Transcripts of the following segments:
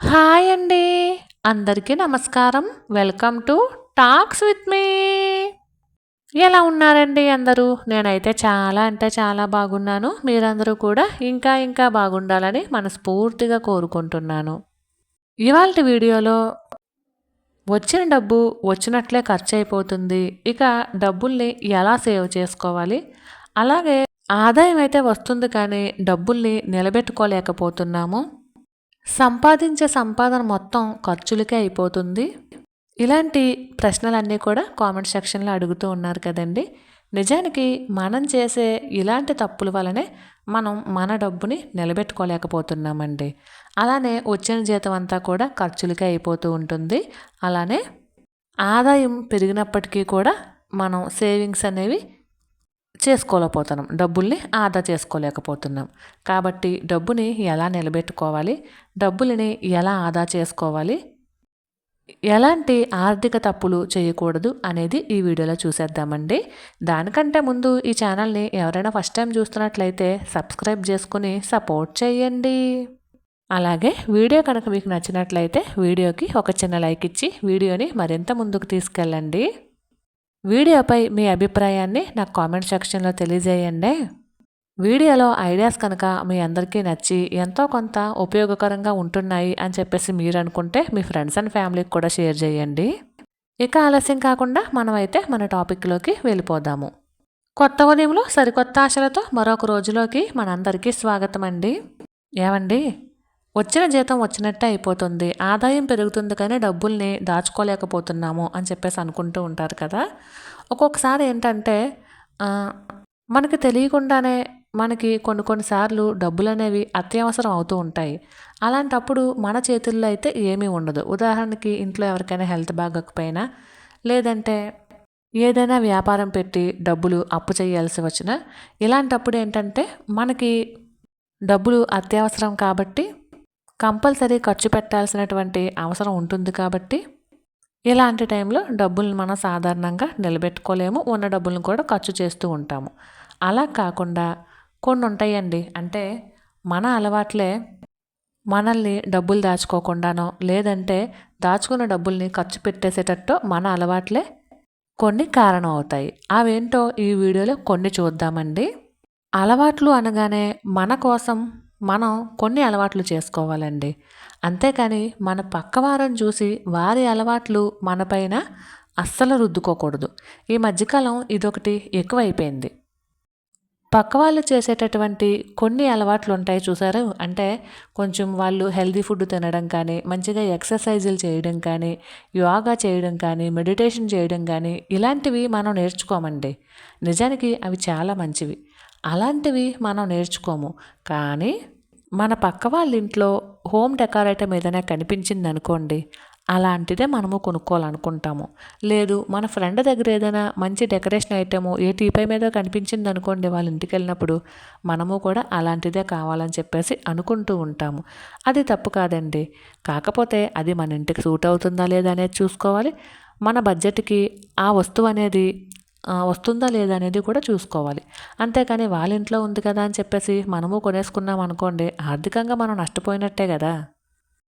Hi అండి. అందరికీ నమస్కారం. Welcome to talks with me. ఎలా ఉన్నారండి అందరూ? నేనైతే చాలా అంటే చాలా బాగున్నాను. మీరందరూ కూడా ఇంకా ఇంకా బాగుండాలని మనస్ఫూర్తిగా కోరుకుంటున్నాను. ఇవాళ వీడియోలో వచ్చిన డబ్బు వచ్చినట్లే ఖర్చు అయిపోతుంది ఇక డబ్బుల్ని ఎలా సేవ్ చేసుకోవాలి? అలాగే ఆదాయం అయితే వస్తుంది కానీ డబ్బుల్ని నిలబెట్టుకోలేకపోతున్నాము. సంపాదించే సంపాదన మొత్తం ఖర్చులకే అయిపోతుంది. ఇలాంటి ప్రశ్నలన్నీ కూడా కామెంట్ సెక్షన్లో అడుగుతూ ఉన్నారు కదండి. నిజానికి మనం చేసే ఇలాంటి తప్పుల వలనే మనం మన డబ్బుని నిలబెట్టుకోలేకపోతున్నామండి. అలానే వచ్చిన జీతం అంతా కూడా ఖర్చులకే అయిపోతూ ఉంటుంది. అలానే ఆదాయం పెరిగినప్పటికీ కూడా మనం సేవింగ్స్ అనేవి చేసుకోలేకపోతున్నాం. డబ్బుల్ని ఆదా చేసుకోలేకపోతున్నాం. కాబట్టి డబ్బుని ఎలా నిలబెట్టుకోవాలి? డబ్బులని ఎలా ఆదా చేసుకోవాలి? ఎలాంటి ఆర్థిక తప్పులు చేయకూడదు అనేది ఈ వీడియోలో చూసేద్దామండి. దానికంటే ముందు ఈ ఛానల్ని ఎవరైనా ఫస్ట్ టైం చూస్తున్నట్లయితే సబ్స్క్రైబ్ చేసుకుని సపోర్ట్ చేయండి. అలాగే వీడియో కనుక మీకు నచ్చినట్లయితే వీడియోకి ఒక చిన్న లైక్ ఇచ్చి వీడియోని మరింత ముందుకు తీసుకెళ్ళండి. వీడియోపై మీ అభిప్రాయాన్ని నాకు కామెంట్ సెక్షన్లో తెలియజేయండి. వీడియోలో ఐడియాస్ కనుక మీ అందరికీ నచ్చి ఎంతో కొంత ఉపయోగకరంగా ఉంటున్నాయి అని చెప్పేసి మీరు అనుకుంటే మీ ఫ్రెండ్స్ అండ్ ఫ్యామిలీకి కూడా షేర్ చేయండి. ఇక ఆలస్యం కాకుండా మనమైతే మన టాపిక్లోకి వెళ్ళిపోదాము. కొత్త ఉదయంలో సరికొత్త ఆశలతో మరొక రోజులోకి మనందరికీ స్వాగతం అండి ఏమండి? వచ్చిన జీతం వచ్చినట్టే అయిపోతుంది ఆదాయం పెరుగుతుంది కానీ డబ్బుల్ని దాచుకోలేకపోతున్నాము అని చెప్పేసి అనుకుంటూ ఉంటారు కదా. ఒక్కొక్కసారి ఏంటంటే మనకి తెలియకుండానే మనకి కొన్ని కొన్నిసార్లు డబ్బులు అనేవి అత్యవసరం అవుతూ ఉంటాయి. అలాంటప్పుడు మన చేతుల్లో అయితే ఏమీ ఉండదు. ఉదాహరణకి ఇంట్లో ఎవరికైనా హెల్త్ బాగోకపోయినా లేదంటే ఏదైనా వ్యాపారం పెట్టి డబ్బులు అప్పు చేయాల్సి వచ్చినా ఇలాంటప్పుడు ఏంటంటే మనకి డబ్బులు అత్యవసరం కాబట్టి కంపల్సరీ ఖర్చు పెట్టాల్సినటువంటి అవసరం ఉంటుంది కాబట్టి ఇలాంటి టైంలో డబ్బులను మనం సాధారణంగా నిలబెట్టుకోలేము. ఉన్న డబ్బులను కూడా ఖర్చు చేస్తూ ఉంటాము. అలా కాకుండా కొన్ని ఉంటాయండి. అంటే మన అలవాట్లే మనల్ని డబ్బులు దాచుకోకుండానో లేదంటే దాచుకున్న డబ్బుల్ని ఖర్చు పెట్టేసేటట్టు మన అలవాట్లే కొన్ని కారణం అవుతాయి. అవేంటో ఈ వీడియోలో కొన్ని చూద్దామండి. అలవాట్లు అనగానే మన కోసం మనం కొన్ని అలవాట్లు చేసుకోవాలండి. అంతేకాని మన పక్కవారం చూసి వారి అలవాట్లు మనపైన అస్సలు రుద్దుకోకూడదు. ఈ మధ్యకాలం ఇదొకటి ఎక్కువైపోయింది. పక్క వాళ్ళు చేసేటటువంటి కొన్ని అలవాట్లు ఉంటాయి చూసారు? అంటే కొంచెం వాళ్ళు హెల్దీ ఫుడ్ తినడం కానీ మంచిగా ఎక్సర్సైజులు చేయడం కానీ యోగా చేయడం కానీ మెడిటేషన్ చేయడం కానీ ఇలాంటివి మనం నేర్చుకోమండి. నిజానికి అవి చాలా మంచివి. అలాంటివి మనం నేర్చుకోము. కానీ మన పక్క వాళ్ళ ఇంట్లో హోమ్ డెకరేటర్ ఏదైనా కనిపించింది అనుకోండి అలాంటిదే మనము కొనుక్కోవాలనుకుంటాము. లేదు మన ఫ్రెండ్ దగ్గర ఏదైనా మంచి డెకరేషన్ ఐటెము ఏ టీపై మీద కనిపించింది అనుకోండి వాళ్ళ ఇంటికి వెళ్ళినప్పుడు మనము కూడా అలాంటిదే కావాలని చెప్పేసి అనుకుంటూ ఉంటాము. అది తప్పు కాదండి. కాకపోతే అది మన ఇంటికి సూట్ అవుతుందా లేదా అనేది చూసుకోవాలి. మన బడ్జెట్కి ఆ వస్తువు అనేది వస్తుందా లేదా అనేది కూడా చూసుకోవాలి. అంతేకాని వాళ్ళ ఇంట్లో ఉంది కదా అని చెప్పేసి మనము కొనేసుకున్నాం అనుకోండి ఆర్థికంగా మనం నష్టపోయినట్టే కదా.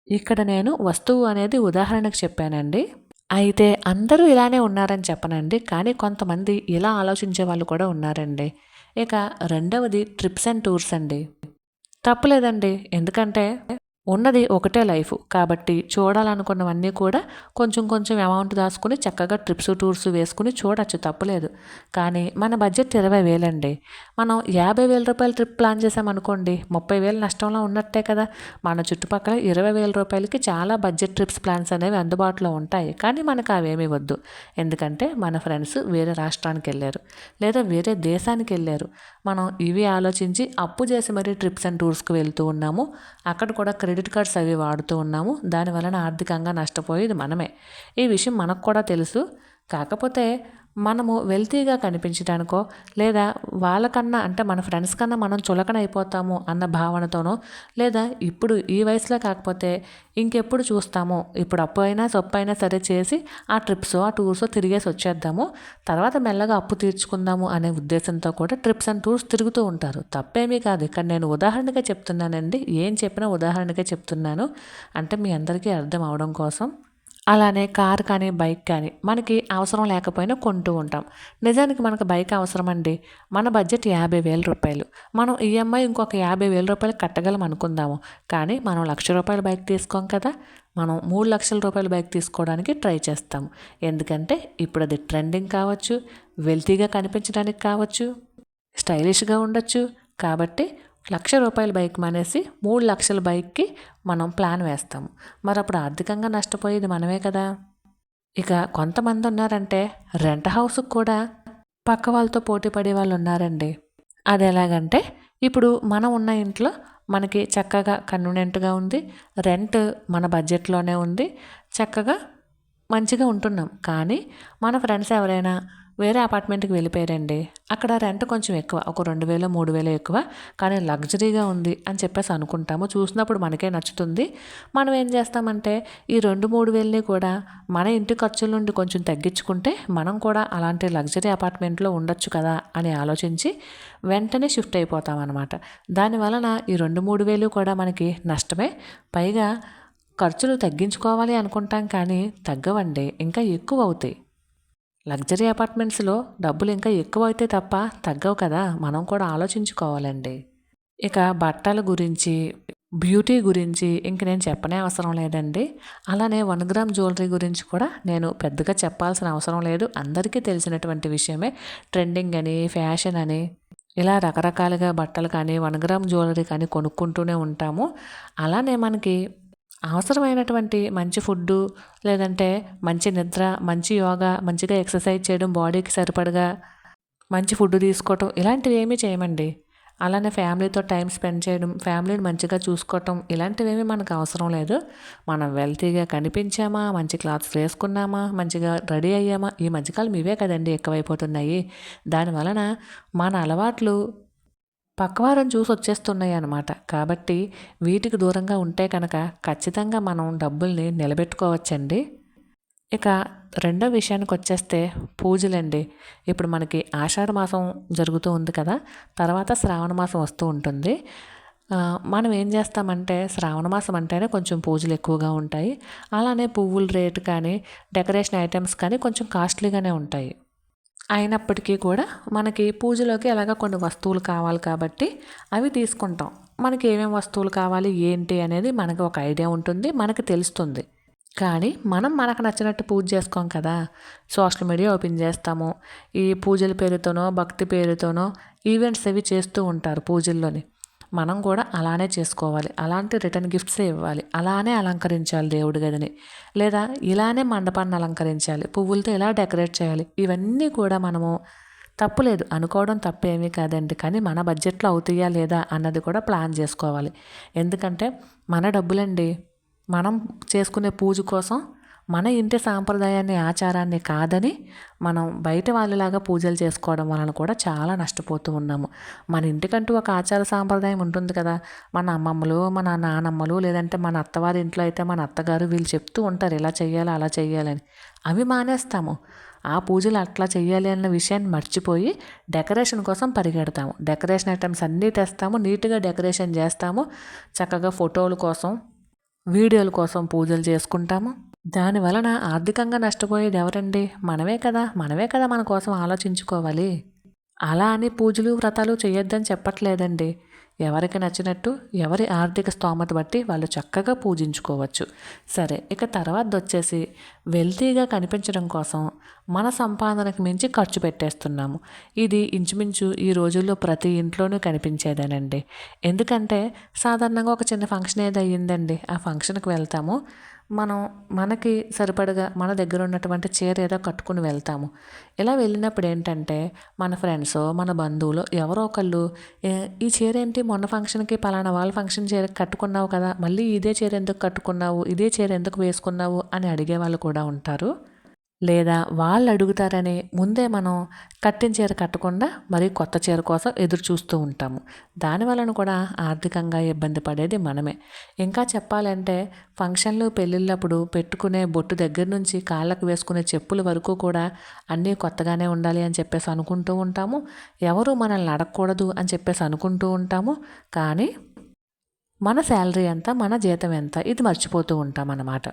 ఇక్కడ నేను వస్తువు అనేది ఉదాహరణకు చెప్పానండి. అయితే అందరూ ఇలానే ఉన్నారని చెప్పనండి కానీ కొంతమంది ఇలా ఆలోచించే వాళ్ళు కూడా ఉన్నారండి. ఇక రెండవది ట్రిప్స్ అండ్ టూర్స్ అండి. తప్పులేదండి ఎందుకంటే ఉన్నది ఒకటే లైఫ్. కాబట్టి చూడాలనుకున్నవన్నీ కూడా కొంచెం కొంచెం అమౌంట్ దాచుకుని చక్కగా ట్రిప్స్ టూర్స్ వేసుకుని చూడొచ్చు తప్పలేదు. కానీ మన బడ్జెట్ ఇరవై వేలండి. మనం యాభై వేల రూపాయల ట్రిప్ ప్లాన్ చేసామనుకోండి ముప్పై వేలు నష్టంలో ఉన్నట్టే కదా. మన చుట్టుపక్కల ఇరవై వేల రూపాయలకి చాలా బడ్జెట్ ట్రిప్స్ ప్లాన్స్ అనేవి అందుబాటులో ఉంటాయి. కానీ మనకు అవేమీ వద్దు. ఎందుకంటే మన ఫ్రెండ్స్ వేరే రాష్ట్రానికి వెళ్ళారు లేదా వేరే దేశానికి వెళ్ళారు. మనం ఇవి ఆలోచించి అప్పు చేసి మరీ ట్రిప్స్ అండ్ టూర్స్కి వెళ్తూ ఉన్నాము. అక్కడ కూడా క్రెడిట్ కార్డ్స్ అవి వాడుతూ ఉన్నాము. దాని వలన ఆర్థికంగా నష్టపోయేది మనమే. ఈ విషయం మనకు కూడా తెలుసు. కాకపోతే మనము వెల్తీగా కనిపించడానికో లేదా వాళ్ళకన్నా అంటే మన ఫ్రెండ్స్ కన్నా మనం చులకన అయిపోతాము అన్న భావనతోనో లేదా ఇప్పుడు ఈ వయసులో కాకపోతే ఇంకెప్పుడు చూస్తాము ఇప్పుడు అప్పు అయినా సొప్పు అయినా సరే చేసి ఆ ట్రిప్స్ ఆ టూర్స్ తిరిగేసి వచ్చేద్దాము తర్వాత మెల్లగా అప్పు తీర్చుకుందాము అనే ఉద్దేశంతో కూడా ట్రిప్స్ అండ్ టూర్స్ తిరుగుతూ ఉంటారు. తప్పేమీ కాదు. ఇక్కడ నేను ఉదాహరణగా చెప్తున్నానండి. ఏం చెప్పినా ఉదాహరణగా చెప్తున్నాను. అంటే మీ అందరికీ అర్థం అవడం కోసం అలానే కార్ కానీ బైక్ కానీ మనకి అవసరం లేకపోయినా కొంటూ ఉంటాం. నిజానికి మనకు బైక్ అవసరం అండి మన బడ్జెట్ యాభై వేల రూపాయలు. మనం ఈఎంఐ ఇంకొక యాభై వేల రూపాయలు కట్టగలం అనుకుందాము. కానీ మనం లక్ష రూపాయల బైక్ తీసుకోం కదా! మనం మూడు లక్షల రూపాయల బైక్ తీసుకోవడానికి ట్రై చేస్తాం. ఎందుకంటే ఇప్పుడు అది ట్రెండింగ్ కావచ్చు వెల్తీగా కనిపించడానికి కావచ్చు స్టైలిష్గా ఉండొచ్చు. కాబట్టి లక్ష రూపాయల బైక్ మానేసి మూడు లక్షల బైక్కి మనం ప్లాన్ వేస్తాము. మరి అప్పుడు ఆర్థికంగా నష్టపోయేది మనమే కదా. ఇక కొంతమంది ఉన్నారంటే రెంట్ హౌస్కి కూడా పక్క వాళ్ళతో పోటీ పడే వాళ్ళు ఉన్నారండి. అది ఎలాగంటే ఇప్పుడు మనం ఉన్న ఇంట్లో మనకి చక్కగా కన్వీనెంట్గా ఉంది రెంట్ మన బడ్జెట్లోనే ఉంది చక్కగా మంచిగా ఉంటున్నాం. కానీ మన ఫ్రెండ్స్ ఎవరైనా వేరే అపార్ట్మెంట్కి వెళ్ళిపోయారండి. అక్కడ రెంట్ కొంచెం ఎక్కువ ఒక రెండు వేలు మూడు వేలు ఎక్కువ. కానీ లగ్జరీగా ఉంది అని చెప్పేసి అనుకుంటాము. చూసినప్పుడు మనకే నచ్చుతుంది. మనం ఏం చేస్తామంటే ఈ రెండు మూడు వేలని కూడా మన ఇంటి ఖర్చుల నుండి కొంచెం తగ్గించుకుంటే మనం కూడా అలాంటి లగ్జరీ అపార్ట్మెంట్లో ఉండొచ్చు కదా అని ఆలోచించి వెంటనే షిఫ్ట్ అయిపోతాం అనమాట దానివలన ఈ రెండు మూడు వేలు కూడా మనకి నష్టమే. పైగా ఖర్చులు తగ్గించుకోవాలి అనుకుంటాం కానీ తగ్గవండి. ఇంకా ఎక్కువ అవుతాయి. లగ్జరీ అపార్ట్మెంట్స్లో డబ్బులు ఇంకా ఎక్కువ అయితే తప్ప తగ్గవు కదా మనం కూడా ఆలోచించుకోవాలండి. ఇక బట్టల గురించి బ్యూటీ గురించి ఇంక నేను చెప్పనే అవసరం లేదండి. అలానే వన్ గ్రామ్ జ్యువెలరీ గురించి కూడా నేను పెద్దగా చెప్పాల్సిన అవసరం లేదు. అందరికీ తెలిసినటువంటి విషయమే. ట్రెండింగ్ అని ఫ్యాషన్ అని ఇలా రకరకాలుగా బట్టలు కానీ వన్ గ్రామ్ జ్యువెలరీ కానీ కొనుక్కుంటూనే ఉంటాము. అలానే మనకి అవసరమైనటువంటి మంచి ఫుడ్డు లేదంటే మంచి నిద్ర మంచి యోగా మంచిగా ఎక్సర్సైజ్ చేయడం బాడీకి సరిపడగా మంచి ఫుడ్ తీసుకోవటం ఇలాంటివి ఏమీ చేయమండి. అలానే ఫ్యామిలీతో టైం స్పెండ్ చేయడం ఫ్యామిలీని మంచిగా చూసుకోవటం ఇలాంటివేమీ మనకు అవసరం లేదు. మనం వెల్తీగా కనిపించామా మంచి క్లాత్స్ వేసుకున్నామా మంచిగా రెడీ అయ్యామా? ఈ మధ్యకాలం ఇవే కదండి ఎక్కువైపోతున్నాయి. దానివలన మన అలవాట్లు పక్కవారం చూసి వచ్చేస్తున్నాయి అన్నమాట కాబట్టి వీటికి దూరంగా ఉంటే కనుక ఖచ్చితంగా మనం డబ్బుల్ని నిలబెట్టుకోవచ్చండి. ఇక రెండో విషయానికి వచ్చేస్తే పూజలండి. ఇప్పుడు మనకి ఆషాఢ మాసం జరుగుతూ ఉంది కదా తర్వాత శ్రావణ మాసం వస్తూ ఉంటుంది. మనం ఏం చేస్తామంటే శ్రావణ మాసం అంటేనే కొంచెం పూజలు ఎక్కువగా ఉంటాయి. అలానే పువ్వుల రేటు కానీ డెకరేషన్ ఐటమ్స్ కానీ కొంచెం కాస్ట్లీగానే ఉంటాయి. అయినప్పటికీ కూడా మనకి పూజలోకి ఎలాగ కొన్ని వస్తువులు కావాలి కాబట్టి అవి తీసుకుంటాం. మనకి ఏమేమి వస్తువులు కావాలి ఏంటి అనేది మనకు ఒక ఐడియా ఉంటుంది మనకు తెలుస్తుంది. కానీ మనం మనకు నచ్చినట్టు పూజ చేసుకోం కదా. సోషల్ మీడియా ఓపెన్ చేస్తాము. ఈ పూజల పేరుతోనో భక్తి పేరుతోనో ఈవెంట్స్ అవి చేస్తూ ఉంటారు పూజల్లోని. మనం కూడా అలానే చేసుకోవాలి. అలాంటి రిటర్న్ గిఫ్ట్సే ఇవ్వాలి. అలానే అలంకరించాలి దేవుడి గదిని. లేదా ఇలానే మండపాన్ని అలంకరించాలి. పువ్వులతో ఇలా డెకరేట్ చేయాలి? ఇవన్నీ కూడా మనము తప్పులేదు అనుకోవడం తప్పేమీ కాదండి. కానీ మన బడ్జెట్లో అవుతాయా లేదా అన్నది కూడా ప్లాన్ చేసుకోవాలి. ఎందుకంటే మన డబ్బులండి. మనం చేసుకునే పూజ కోసం మన ఇంటి సాంప్రదాయాన్ని ఆచారాన్ని కాదని మనం బయట వాళ్ళలాగా పూజలు చేసుకోవడం వలన కూడా చాలా నష్టపోతూ ఉన్నాము. మన ఇంటికంటూ ఒక ఆచార సాంప్రదాయం ఉంటుంది కదా. మన అమ్మమ్మలు మన నానమ్మలు లేదంటే మన అత్తవారి ఇంట్లో అయితే మన అత్తగారు వీళ్ళు చెప్తూ ఉంటారు ఇలా చేయాలి అలా చేయాలని అవి మానేస్తాము. ఆ పూజలు అట్లా చేయాలి అన్న విషయాన్ని మర్చిపోయి డెకరేషన్ కోసం పరిగెడతాము. డెకరేషన్ ఐటమ్స్ అన్నీ తెస్తాము నీట్గా డెకరేషన్ చేస్తాము. చక్కగా ఫోటోల కోసం వీడియోల కోసం పూజలు చేసుకుంటాము. దాని వలన ఆర్థికంగా నష్టపోయేది ఎవరండి? మనమే కదా. మనమే కదా మన కోసం ఆలోచించుకోవాలి. అలా అని పూజలు వ్రతాలు చేయొద్దని చెప్పట్లేదండి. ఎవరికి నచ్చినట్టు ఎవరి ఆర్థిక స్తోమత బట్టి వాళ్ళు చక్కగా పూజించుకోవచ్చు. సరే ఇక తర్వాత వచ్చేసి వెల్తీగా కనిపించడం కోసం మన సంపాదనకు మించి ఖర్చు పెట్టేస్తున్నాము. ఇది ఇంచుమించు ఈ రోజుల్లో ప్రతి ఇంట్లోనూ కనిపించేదేనండి. ఎందుకంటే సాధారణంగా ఒక చిన్న ఫంక్షన్ ఏదో అయ్యిందండి ఆ ఫంక్షన్కి వెళ్తాము. మనం మనకి సరిపడగా మన దగ్గర ఉన్నటువంటి చీర ఏదో కట్టుకుని వెళ్తాము. ఇలా వెళ్ళినప్పుడు ఏంటంటే మన ఫ్రెండ్స్ మన బంధువులు ఎవరో ఒకళ్ళు ఈ చీర ఏంటి? మొన్న ఫంక్షన్కి పలానా వాళ్ళ ఫంక్షన్ చీర కట్టుకున్నావు కదా మళ్ళీ ఇదే చీర ఎందుకు కట్టుకున్నావు? ఇదే చీర ఎందుకు వేసుకున్నావు? అని అడిగే వాళ్ళు కూడా ఉంటారు. లేదా వాళ్ళు అడుగుతారని ముందే మనం కట్టిన చీర కట్టకుండా మరి కొత్త చీర కోసం ఎదురు చూస్తూ ఉంటాము. దానివలన కూడా ఆర్థికంగా ఇబ్బంది పడేది మనమే. ఇంకా చెప్పాలంటే ఫంక్షన్లు పెళ్ళిళ్ళప్పుడు పెట్టుకునే బొట్టు దగ్గర నుంచి కాళ్ళకు వేసుకునే చెప్పుల వరకు కూడా అన్నీ కొత్తగానే ఉండాలి అని చెప్పేసి అనుకుంటూ ఉంటాము. ఎవరు మనల్ని అడగకూడదు అని చెప్పేసి అనుకుంటూ ఉంటాము. కానీ మన శాలరీ ఎంత మన జీతం ఎంత ఇది మర్చిపోతూ ఉంటాం అన్నమాట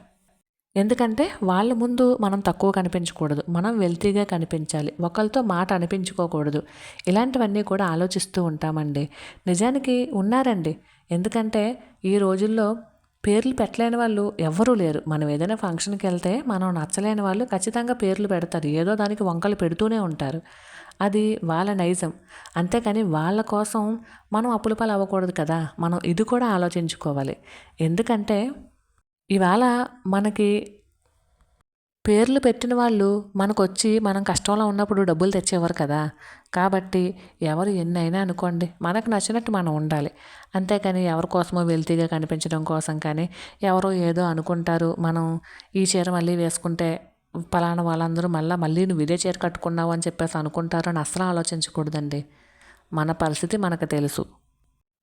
ఎందుకంటే వాళ్ళ ముందు మనం తక్కువ కనిపించకూడదు. మనం వెల్తీగా కనిపించాలి. ఒకరితో మాట అనిపించుకోకూడదు. ఇలాంటివన్నీ కూడా ఆలోచిస్తూ ఉంటామండి. నిజానికి ఉన్నారండి. ఎందుకంటే ఈ రోజుల్లో పేర్లు పెట్టలేని వాళ్ళు ఎవ్వరూ లేరు. మనం ఏదైనా ఫంక్షన్కి వెళ్తే మనం నచ్చలేని వాళ్ళు ఖచ్చితంగా పేర్లు పెడతారు. ఏదో దానికి వంకలు పెడుతూనే ఉంటారు. అది వాళ్ళ నైజం. అంతేకాని వాళ్ళ కోసం మనం అప్పులపాలు అవ్వకూడదు కదా. మనం ఇది కూడా ఆలోచించుకోవాలి. ఎందుకంటే ఇవాళ మనకి పేర్లు పెట్టిన వాళ్ళు మనకొచ్చి మనం కష్టంలో ఉన్నప్పుడు డబ్బులు తెచ్చేవారు కదా. కాబట్టి ఎవరు ఎన్నైనా అనుకోండి మనకు నచ్చినట్టు మనం ఉండాలి. అంతేకాని ఎవరి కోసమో వెల్తీగా కనిపించడం కోసం కానీ ఎవరో ఏదో అనుకుంటారు మనం ఈ చీర మళ్ళీ వేసుకుంటే పలానా వాళ్ళందరూ మళ్ళీ మళ్ళీ నువ్వు ఇదే చీర కట్టుకున్నావు అని చెప్పేసి అనుకుంటారు అని అసలు ఆలోచించకూడదండి. మన పరిస్థితి మనకు తెలుసు.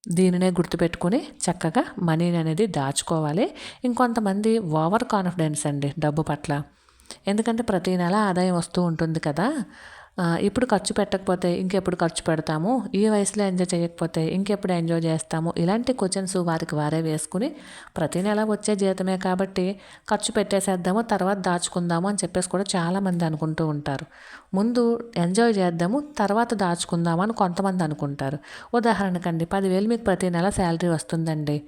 దీనినే గుర్తుపెట్టుకుని చక్కగా మనీని అనేది దాచుకోవాలి. ఇంకొంతమంది ఓవర్ కాన్ఫిడెన్స్ అండి డబ్బు పట్ల. ఎందుకంటే ప్రతీ నెల ఆదాయం వస్తూ ఉంటుంది కదా. ఇప్పుడు ఖర్చు పెట్టకపోతే ఇంకెప్పుడు ఖర్చు పెడతాము ఈ వయసులో ఎంజాయ్ చేయకపోతే ఇంకెప్పుడు ఎంజాయ్ చేస్తాము ఇలాంటి క్వశ్చన్స్ వారికి వారే వేసుకుని ప్రతి నెల వచ్చే జీతమే కాబట్టి ఖర్చు పెట్టేసేద్దాము తర్వాత దాచుకుందాము అని చెప్పేసి కూడా చాలామంది అనుకుంటూ ఉంటారు. ముందు ఎంజాయ్ చేద్దాము తర్వాత దాచుకుందాము అని కొంతమంది అనుకుంటారు. ఉదాహరణకండి పదివేలు మీకు ప్రతి నెల శాలరీ వస్తుందండి.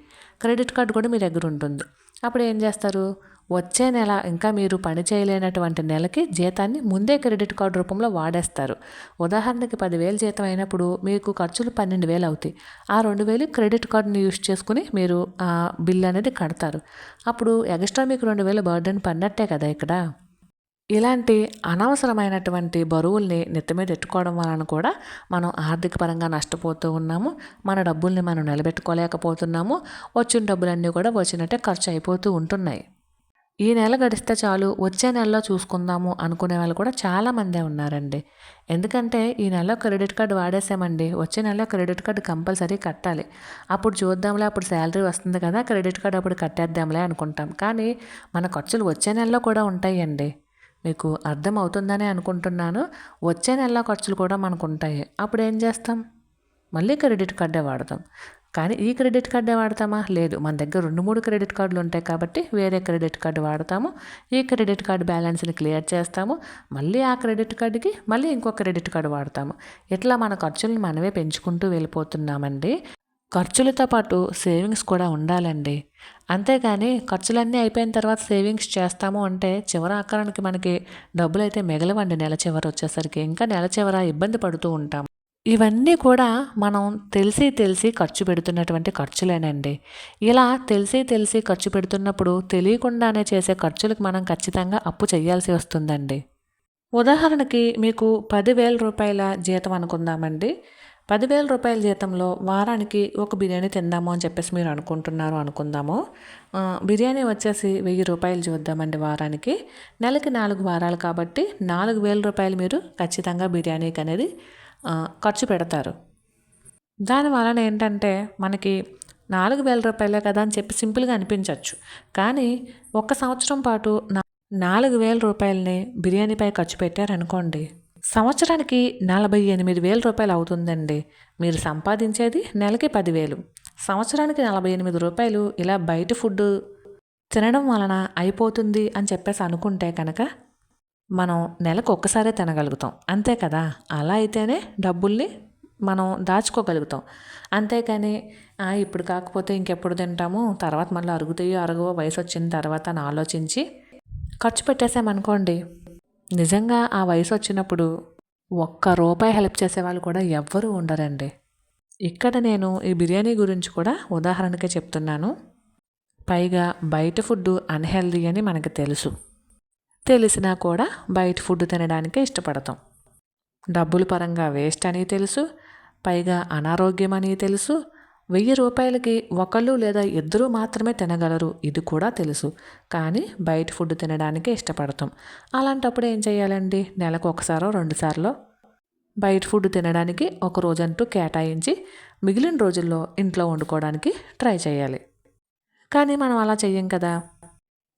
క్రెడిట్ కార్డు కూడా మీ దగ్గర ఉంటుంది. అప్పుడు ఏం చేస్తారు? వచ్చే నెల ఇంకా మీరు పని చేయలేనటువంటి నెలకి జీతాన్ని ముందే క్రెడిట్ కార్డు రూపంలో వాడేస్తారు. ఉదాహరణకి పదివేలు జీతం అయినప్పుడు మీకు ఖర్చులు పన్నెండు వేలు అవుతాయి. ఆ రెండు వేలు క్రెడిట్ కార్డుని యూస్ చేసుకుని మీరు ఆ బిల్ అనేది కడతారు. అప్పుడు ఎక్స్ట్రా మీకు రెండు వేలు బర్డెన్ పడినట్టే కదా ఇక్కడ. ఇలాంటి అనవసరమైనటువంటి బరువుల్ని నెత్తి మీద ఎట్టుకోవడం వలన కూడా మనం ఆర్థిక పరంగా నష్టపోతూ ఉన్నాము. మన డబ్బుల్ని మనం నిలబెట్టుకోలేకపోతున్నాము. వచ్చిన డబ్బులన్నీ కూడా వచ్చినట్టే ఖర్చు అయిపోతూ ఉంటున్నాయి. ఈ నెల గడిస్తే చాలు వచ్చే నెలలో చూసుకుందాము అనుకునే వాళ్ళు కూడా చాలామందే ఉన్నారండి. ఎందుకంటే ఈ నెలలో క్రెడిట్ కార్డు వాడేసామండి. వచ్చే నెలలో క్రెడిట్ కార్డు కంపల్సరీ కట్టాలి. అప్పుడు చూద్దాంలే అప్పుడు శాలరీ వస్తుంది కదా క్రెడిట్ కార్డు అప్పుడు కట్టేద్దాంలే అనుకుంటాం. కానీ మన ఖర్చులు వచ్చే నెలలో కూడా ఉంటాయండి. మీకు అర్థం అవుతుందని అనుకుంటున్నాను. వచ్చే నెలలో ఖర్చులు కూడా మనకు ఉంటాయి. అప్పుడు ఏం చేస్తాం? మళ్ళీ క్రెడిట్ కార్డే వాడతాం. కానీ ఈ క్రెడిట్ కార్డే వాడతామా? లేదు. మన దగ్గర రెండు మూడు క్రెడిట్ కార్డులు ఉంటాయి కాబట్టి వేరే క్రెడిట్ కార్డు వాడతాము. ఈ క్రెడిట్ కార్డు బ్యాలెన్స్ని క్లియర్ చేస్తాము. మళ్ళీ ఆ క్రెడిట్ కార్డుకి మళ్ళీ ఇంకో క్రెడిట్ కార్డు వాడతాము. ఇట్లా మన ఖర్చులను మనమే పెంచుకుంటూ వెళ్ళిపోతున్నామండి. ఖర్చులతో పాటు సేవింగ్స్ కూడా ఉండాలండి. అంతేగాని ఖర్చులన్నీ అయిపోయిన తర్వాత సేవింగ్స్ చేస్తాము అంటే చివరి ఆకారానికి మనకి డబ్బులు అయితే మిగలవండి. నెల చివర వచ్చేసరికి. ఇంకా నెల చివర ఇబ్బంది పడుతూ ఉంటాం ఇవన్నీ కూడా మనం తెలిసి తెలిసి ఖర్చు పెడుతున్నటువంటి ఖర్చులేనండి. ఇలా తెలిసి తెలిసి ఖర్చు పెడుతున్నప్పుడు తెలియకుండానే చేసే ఖర్చులకు మనం ఖచ్చితంగా అప్పు చేయాల్సి వస్తుందండి. ఉదాహరణకి మీకు పదివేల రూపాయల జీతం అనుకుందామండి. పదివేల రూపాయల జీతంలో వారానికి ఒక బిర్యానీ తిందాము అని చెప్పేసి మీరు అనుకుంటున్నారు అనుకుందాము. బిర్యానీ వచ్చేసి వెయ్యి రూపాయలు చూద్దామండి వారానికి. నెలకి నాలుగు వారాలు కాబట్టి నాలుగు వేల రూపాయలు మీరు ఖచ్చితంగా బిర్యానీకి అనేది ఖర్చు పెడతారు. దాని వలన ఏంటంటే మనకి నాలుగు వేల రూపాయలే కదా అని చెప్పి సింపుల్గా అనిపించవచ్చు కానీ ఒక సంవత్సరం పాటు నాలుగు వేల రూపాయలని బిర్యానీపై ఖర్చు పెట్టారనుకోండి సంవత్సరానికి నలభై ఎనిమిది వేల రూపాయలు అవుతుందండి. మీరు సంపాదించేది నెలకి పదివేలు. సంవత్సరానికి నలభై ఎనిమిది రూపాయలు ఇలా బయట ఫుడ్ తినడం వలన అయిపోతుంది అని చెప్పేసి అనుకుంటే కనుక మనం నెలకు ఒక్కసారే తినగలుగుతాం. అంతే కదా? అలా అయితేనే డబ్బుల్ని మనం దాచుకోగలుగుతాం. అంతేకాని ఇప్పుడు కాకపోతే ఇంకెప్పుడు తింటాము? తర్వాత మళ్ళీ అరుగుతాయో అరగవో వయసు వచ్చిన తర్వాత అని ఆలోచించి ఖర్చు పెట్టేసామనుకోండి నిజంగా ఆ వయసు వచ్చినప్పుడు ఒక్క రూపాయి హెల్ప్ చేసే వాళ్ళు కూడా ఎవ్వరూ ఉండరండి. ఇక్కడ నేను ఈ బిర్యానీ గురించి కూడా ఉదాహరణకే చెప్తున్నాను. పైగా బయట ఫుడ్ అన్హెల్దీ అని మనకు తెలుసు. తెలిసినా కూడా బయట ఫుడ్ తినడానికే ఇష్టపడతాం. డబ్బుల పరంగా వేస్ట్ అని తెలుసు పైగా అనారోగ్యం అని తెలుసు వెయ్యి రూపాయలకి ఒకళ్ళు లేదా ఇద్దరు మాత్రమే తినగలరు ఇది కూడా తెలుసు. కానీ బయట ఫుడ్ తినడానికి ఇష్టపడతాం. అలాంటప్పుడు ఏం చేయాలండి? నెలకు ఒకసారో రెండుసార్లు బయట ఫుడ్ తినడానికి ఒక రోజంటూ కేటాయించి మిగిలిన రోజుల్లో ఇంట్లో వండుకోవడానికి ట్రై చేయాలి. కానీ మనం అలా చెయ్యం కదా?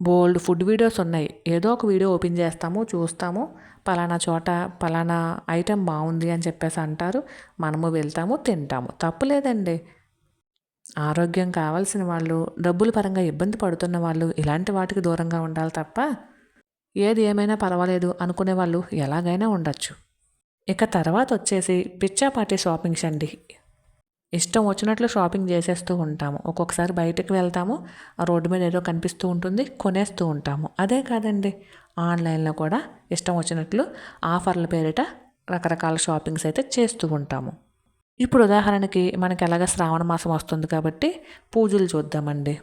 బోల్డ్ ఫుడ్ వీడియోస్ ఉన్నాయి. ఏదో ఒక వీడియో ఓపెన్ చేస్తాము చూస్తాము. పలానా చోట పలానా ఐటెం బాగుంది అని చెప్పేసి అంటారు. మనము వెళ్తాము తింటాము. తప్పులేదండి ఆరోగ్యం కావాల్సిన వాళ్ళు డబ్బుల పరంగా ఇబ్బంది పడుతున్న వాళ్ళు ఇలాంటి వాటికి దూరంగా ఉండాలి తప్ప ఏది ఏమైనా పర్వాలేదు అనుకునే వాళ్ళు ఎలాగైనా ఉండొచ్చు. ఇక తర్వాత వచ్చేసి పిచ్చాపాటి షాపింగ్స్ అండి. ఇష్టం వచ్చినట్లు షాపింగ్ చేసేస్తూ ఉంటాము. ఒక్కొక్కసారి బయటకు వెళ్తాము ఆ రోడ్డు మీద ఏదో కనిపిస్తూ ఉంటుంది కొనేస్తూ ఉంటాము. అదే కాదండి ఆన్లైన్లో కూడా ఇష్టం వచ్చినట్లు ఆఫర్ల పేరిట రకరకాల షాపింగ్స్ అయితే చేస్తూ ఉంటాము. ఇప్పుడు ఉదాహరణకి మనకి ఎలాగ శ్రావణ మాసం వస్తుంది కాబట్టి పూజలు చూద్దామండి.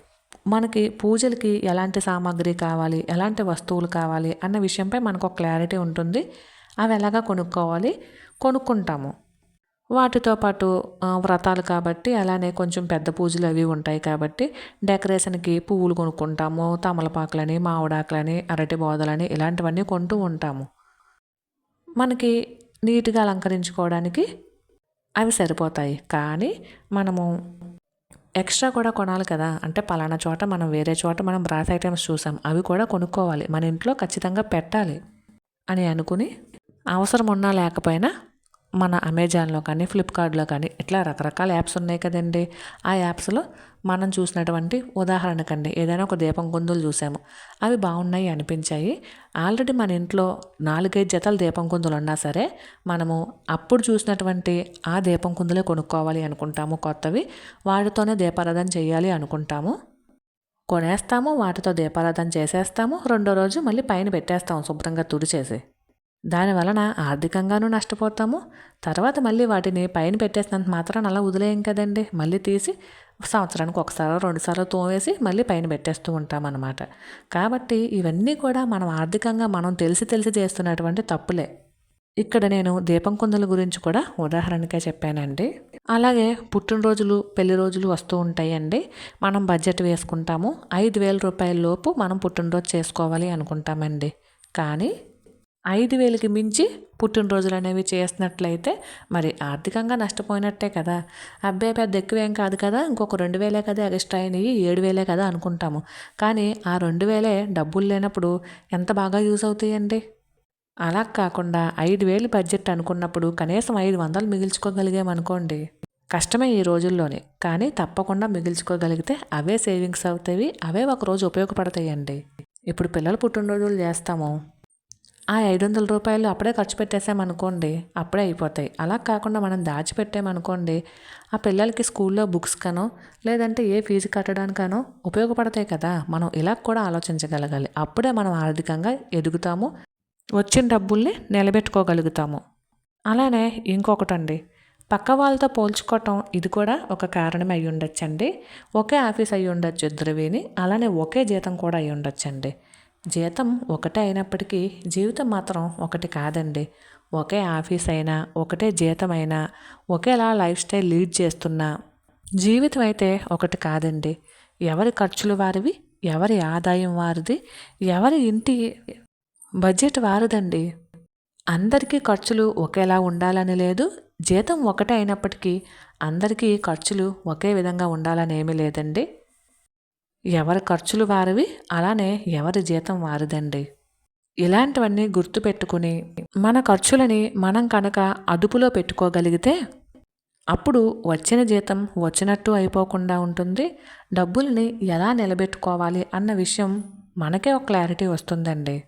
మనకి పూజలకి ఎలాంటి సామాగ్రి కావాలి ఎలాంటి వస్తువులు కావాలి అన్న విషయంపై మనకు ఒక క్లారిటీ ఉంటుంది. అవి ఎలాగా కొనుక్కోవాలి? కొనుక్కుంటాము. వాటితో పాటు వ్రతాలు కాబట్టి అలానే కొంచెం పెద్ద పూజలు అవి ఉంటాయి కాబట్టి డెకరేషన్కి పువ్వులు కొనుక్కుంటాము తమలపాకులని మామిడాకులని అరటి బోదలని ఇలాంటివన్నీ కొంటూ ఉంటాము. మనకి నీట్గా అలంకరించుకోవడానికి అవి సరిపోతాయి. కానీ మనము ఎక్స్ట్రా కూడా కొనాలి కదా. అంటే పలానా చోట మనం వేరే చోట మనం బ్రాస్ ఐటమ్స్ చూసాం అవి కూడా కొనుక్కోవాలి. మన ఇంట్లో ఖచ్చితంగా పెట్టాలి అని అనుకుని అవసరం ఉన్నా లేకపోయినా మన అమెజాన్లో కానీ ఫ్లిప్కార్ట్లో కానీ ఇట్లా రకరకాల యాప్స్ ఉన్నాయి కదండి. ఆ యాప్స్లో మనం చూసినటువంటి ఉదాహరణకండి. ఏదైనా ఒక దీపం కుందులు చూసాము. అవి బాగున్నాయి అనిపించాయి. ఆల్రెడీ మన ఇంట్లో నాలుగైదు జతల దీపం కుందులు ఉన్నా సరే మనము అప్పుడు చూసినటువంటి ఆ దీపం కుందులే కొనుక్కోవాలి అనుకుంటాము కొత్తవి. వాటితోనే దీపారాధన చేయాలి అనుకుంటాము. కొనేస్తాము వాటితో దీపారాధన చేసేస్తాము. రెండో రోజు మళ్ళీ పైన పెట్టేస్తాము శుభ్రంగా తుడిచేసి. దాని వలన ఆర్థికంగానూ నష్టపోతాము. తర్వాత మళ్ళీ వాటిని పైన పెట్టేసినంత మాత్రం అలా వదిలేయం కదండి. మళ్ళీ తీసి సంవత్సరానికి ఒకసారి రెండుసార్లు తోమేసి మళ్ళీ పైన పెట్టేస్తూ ఉంటామన్నమాట. కాబట్టి ఇవన్నీ కూడా మనం ఆర్థికంగా మనం తెలిసి తెలిసి చేస్తున్నటువంటి తప్పులే. ఇక్కడ నేను దీపం కుందల గురించి కూడా ఉదాహరణకే చెప్పానండి. అలాగే పుట్టినరోజులు పెళ్ళి రోజులు వస్తూ ఉంటాయండి. మనం బడ్జెట్ వేసుకుంటాము. ఐదు వేల రూపాయల లోపు మనం పుట్టినరోజు చేసుకోవాలి అనుకుంటామండి. కానీ ఐదు వేలకి మించి పుట్టినరోజులు అనేవి చేసినట్లయితే మరి ఆర్థికంగా నష్టపోయినట్టే కదా. అబ్బాయి పెద్ద ఎక్కువేం కాదు కదా ఇంకొక రెండు వేలే కదా ఎక్స్ట్రా అయినవి ఏడు వేలే కదా అనుకుంటాము. కానీ ఆ రెండు వేలే డబ్బులు లేనప్పుడు ఎంత బాగా యూజ్ అవుతాయండి? అలా కాకుండా ఐదు వేలు బడ్జెట్ అనుకున్నప్పుడు కనీసం ఐదు వందలు మిగిల్చుకోగలిగామనుకోండి. కష్టమే ఈ రోజుల్లోనే కానీ తప్పకుండా మిగిల్చుకోగలిగితే అవే సేవింగ్స్ అవుతాయి అవే ఒకరోజు ఉపయోగపడతాయండి. ఇప్పుడు పిల్లలు పుట్టినరోజులు చేస్తాము. ఆ ఐదు వందల రూపాయలు అప్పుడే ఖర్చు పెట్టేసామనుకోండి అప్పుడే అయిపోతాయి. అలా కాకుండా మనం దాచిపెట్టామనుకోండి ఆ పిల్లలకి స్కూల్లో బుక్స్ కనో లేదంటే ఏ ఫీజు కట్టడానికనో ఉపయోగపడతాయి కదా. మనం ఇలా కూడా ఆలోచించగలగాలి. అప్పుడే మనం ఆర్థికంగా ఎదుగుతాము వచ్చిన డబ్బుల్ని నిలబెట్టుకోగలుగుతాము. అలానే ఇంకొకటండి పక్క వాళ్ళతో పోల్చుకోవటం ఇది కూడా ఒక కారణం అయి ఉండొచ్చండి ఒకే ఆఫీస్ అయి ఉండొచ్చు ఇద్దరు విని అలానే ఒకే జీతం కూడా అయి ఉండొచ్చండి జీతం ఒకటే అయినప్పటికీ జీవితం మాత్రం ఒకటి కాదండి. ఒకే ఆఫీస్ అయినా ఒకటే జీతం అయినా ఒకేలా లైఫ్ స్టైల్ లీడ్ చేస్తున్నా జీవితం అయితే ఒకటి కాదండి. ఎవరి ఖర్చులు వారివి? ఎవరి ఆదాయం వారిది? ఎవరి ఇంటి బడ్జెట్ వారిదండి. అందరికీ ఖర్చులు ఒకేలా ఉండాలని లేదు. జీతం ఒకటే అయినప్పటికీ అందరికీ ఖర్చులు ఒకే విధంగా ఉండాలని ఏమీ లేదండి. ఎవరి ఖర్చులు వారివి? అలానే ఎవరి జీతం వారిదండి. ఇలాంటివన్నీ గుర్తుపెట్టుకుని మన ఖర్చులని మనం కనుక అదుపులో పెట్టుకోగలిగితే అప్పుడు వచ్చిన జీతం వచ్చినట్టు అయిపోకుండా ఉంటుంది. డబ్బుల్ని ఎలా నిలబెట్టుకోవాలి అన్న విషయం మనకే ఒక క్లారిటీ వస్తుందండి.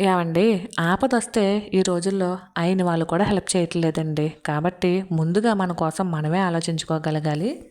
ఏమండి ఆపదొస్తే ఈ రోజుల్లో అయిన వాళ్ళు కూడా హెల్ప్ చేయట్లేదండి. కాబట్టి ముందుగా మన కోసం మనమే ఆలోచించుకోగలగాలి.